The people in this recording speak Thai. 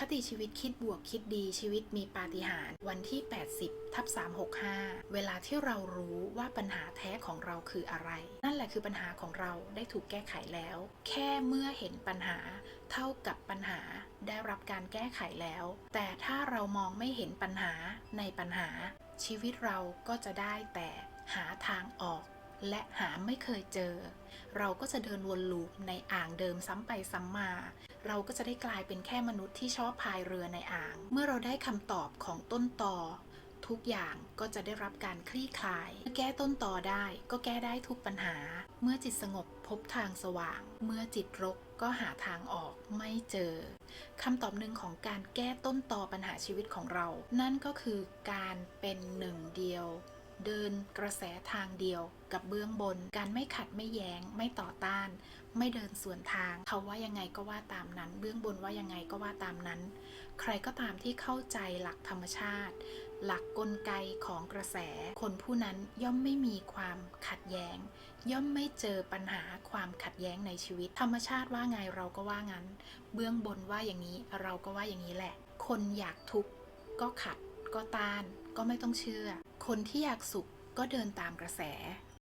คติชีวิตคิดบวกคิดดีชีวิตมีปาฏิหาริย์วันที่ 80ทับ365 เวลาที่เรารู้ว่าปัญหาแท้ของเราคืออะไร นั่นแหละคือปัญหาของเราได้ถูกแก้ไขแล้ว แค่เมื่อเห็นปัญหา เท่ากับปัญหาได้รับการแก้ไขแล้ว แต่ถ้าเรามองไม่เห็นปัญหาในปัญหา ชีวิตเราก็จะได้แต่หาทางออก และหาไม่เคยเจอ เราก็จะเดินวนลูปในอ่างเดิมซ้ำไปซ้ำมา เราก็จะได้กลายเป็นแค่มนุษย์ที่ชอบพายเรือในอ่าง เมื่อเราได้คำตอบของต้นตอทุกอย่างก็จะได้รับการคลี่คลาย แก้ต้นตอได้ก็แก้ได้ทุกปัญหา เมื่อจิตสงบพบทางสว่าง เมื่อจิตรกก็หาทางออกไม่เจอคำตอบหนึ่งของการแก้ต้นตอปัญหาชีวิตของเรา นั่นก็คือการเป็นหนึ่งเดียว เดินกระแสทางเดียวกับเบื้องบน การไม่ขัดไม่แย้ง ไม่ต่อต้าน ไม่เดินสวนทาง เขาว่ายังไงก็ว่าตามนั้น เบื้องบนว่ายังไงก็ว่าตามนั้น ใครก็ตามที่เข้าใจหลักธรรมชาติ หลักกลไกของกระแส คนผู้นั้นย่อมไม่มีความขัดแย้ง ย่อมไม่เจอปัญหาความขัดแย้งในชีวิต ธรรมชาติว่าไงเราก็ว่างั้น เบื้องบนว่าอย่างนี้เราก็ว่าอย่างนี้แหละ คนอยากทุกข์ก็ขัดก็ต้าน ก็ไม่ต้องเชื่อ คนที่อยากสุขก็เดินตามกระแส